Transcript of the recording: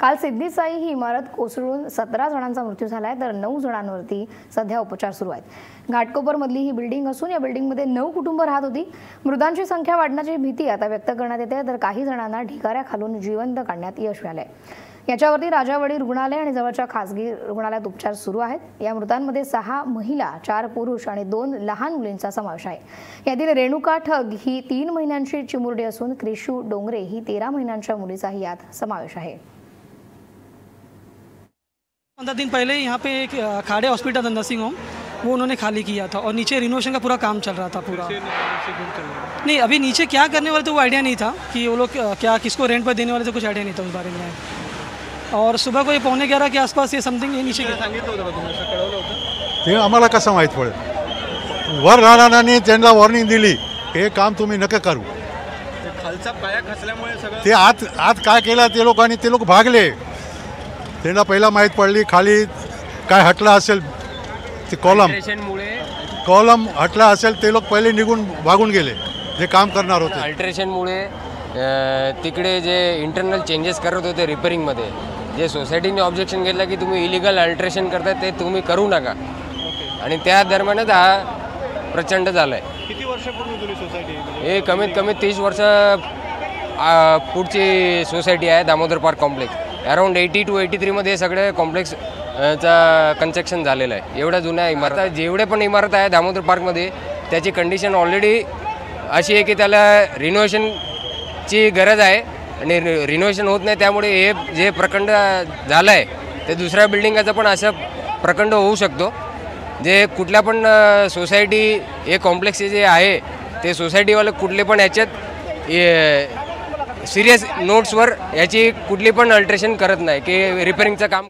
काल सिद्धीसाई ही इमारत कोसळून सतरा जणांचा मृत्यू झाला आहे तर नऊ जणांवरती सध्या उपचार सुरू आहेत. घाटकोपरमधली ही बिल्डिंग असून या बिल्डिंगमध्ये नऊ कुटुंब राहत होती. मृतांची संख्या वाढण्याची भीती आता व्यक्त करण्यात येते तर काही जणांना ढिगाऱ्याखालून जिवंत काढण्यात यश मिळालंय. याच्यावरती राजावाडी रुग्णालय आणि जवळच्या खासगी रुग्णालयात उपचार सुरू आहेत. या मृतांमध्ये सहा महिला चार पुरुष आणि दोन लहान मुलींचा समावेश आहे. यातील रेणुका ठग ही तीन महिन्यांची चिमुरडी असून क्रिशू डोंगरे ही तेरा महिन्यांच्या मुलीचाही यात समावेश आहे. पंद्रह दिन पहले यहाँ पे एक अ, खाड़े हॉस्पिटल था नर्सिंग होम वो उन्होंने खाली किया था और नीचे रिनोवेशन का पूरा काम चल रहा था पूरा। नहीं अभी नीचे क्या करने वाले थे वो आइडिया नहीं था कि वो लोग क्या किसको रेंट पर देने वाले थे कुछ आइडिया नहीं था उस बारे में। और सुबह को ये पौने ग्यारह के आसपास ये समथिंग ये नीचे गिरा। सांगितलं होतं का तुम्ही असं कळवलं होतं? ते आम्हाला कसं माहीत पडेल? वर राहणाऱ्यांनी त्यांना वॉर्निंग दिली हे काम तुम्ही नका करू. खालचा पाया खचल्यामुळे सगळं ते आत आत काय केलं ते लोक आणि ते लोक भागले. त्यांना पहिला माहीत पडली खाली काय हटलं असेल ते कॉलम कॉलम हटला असेल ते लोक पहिले निघून भागून गेले जे काम करणार होते. अल्ट्रेशनमुळे तिकडे जे इंटरनल चेंजेस करत होते रिपेरिंगमध्ये जे सोसायटीने ऑब्जेक्शन घेतलं की तुम्ही इलिगल अल्ट्रेशन करताय ते तुम्ही करू नका. आणि त्या दरम्यानच हा प्रचंड झाला आहे किती वर्षापूर्वी जुनी सोसायटी हे कमीत कमी तीस वर्ष पुढची सोसायटी आहे Damodar park complex around eighty two eighty थ्रीमध्ये हे सगळे कॉम्प्लेक्स चा कन्स्ट्रक्शन झालेलं आहे. एवढ्या जुन्या इमारत जेवढे पण इमारत आहे दामोदर पार्कमध्ये त्याची कंडिशन ऑलरेडी अशी आहे की त्याला रिनोव्हेशनची गरज आहे आणि रिनोव्हेशन होत नाही. त्यामुळे हे जे प्रखंड झालं आहे ते दुसऱ्या बिल्डिंगाचं पण असं प्रखंड होऊ शकतो. जे कुठल्या पण सोसायटी हे कॉम्प्लेक्स जे आहे ते सोसायटीवाले कुठले पण याच्यात सिरियस नोट्सवर याची कुठली पण अल्ट्रेशन करत नाही की रिपेरिंगचं काम